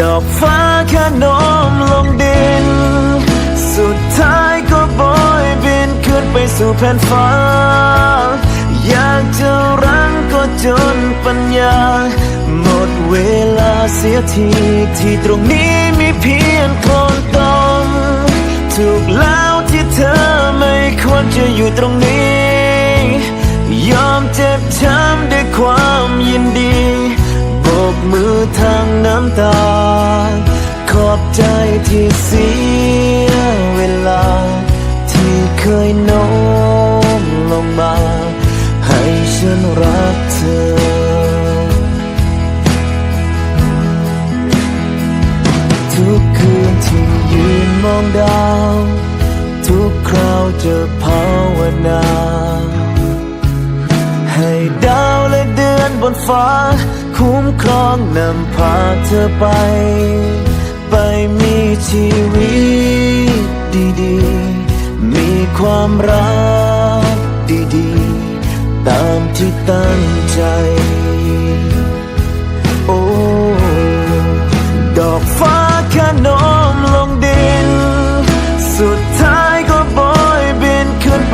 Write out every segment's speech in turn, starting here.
ดอกฟ้าแค่โน้มลงดิน สุดท้ายก็โบยบินขึ้นไปสู่แผ่นฟ้า อยากจะรังก็จนปัญญา หมดเวลาเสียทีที่ตรงนี้มีเพียงโคลนตมถูกแล้วที่เธอไม่ควรจะอยู่ตรงนี้ มองดาว ทุกคราวจะภาวนา ให้ดาวและเดือนบนฟ้า คุ้มครองนำพาเธอไป ไปมีชีวิตดีๆ มีความรักดีๆ ตามที่ตั้ง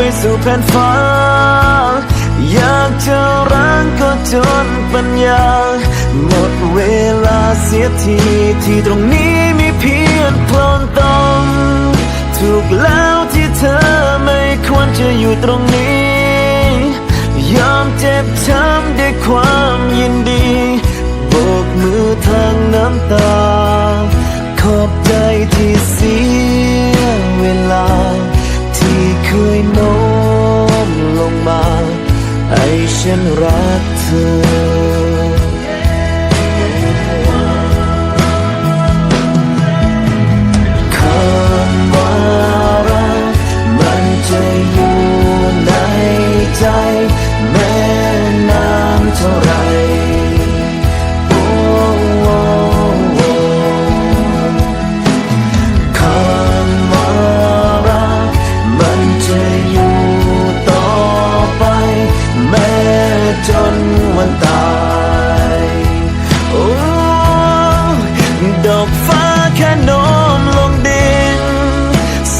ไปสู่แผ่นฟ้า อยากจะรังก็จนปัญญา หมดเวลาเสียทีที่ตรงนี้มีเพียงโคลนตมถูกแล้วที่เธอไม่ควรจะอยู่ตรงนี้ ยอมเจ็บช้ำด้วยความยินดีโบกมือทางน้ำตา ขอบใจที่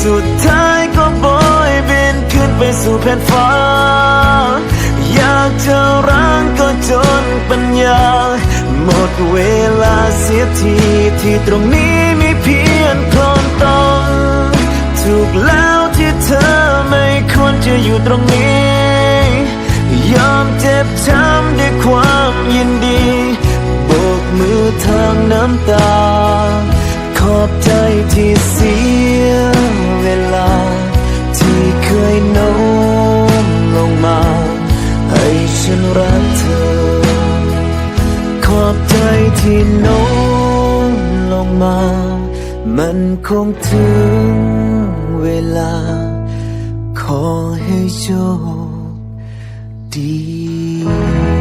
สุดท้ายก็โบยบินขึ้นไปสู่แผ่นฟ้า อยากจะรังก็จนปัญญา หมดเวลาเสียทีที่ตรงนี้มีเพียงโคลนตมถูกแล้วที่เธอไม่ควรจะอยู่ตรงนี้ ยอมเจ็บช้ำด้วยความยินดีโบกมือทางน้ำตา ขอบใจที่เสีย ที่โน้มลงมา มันคงถึงเวลา ขอให้โชคดี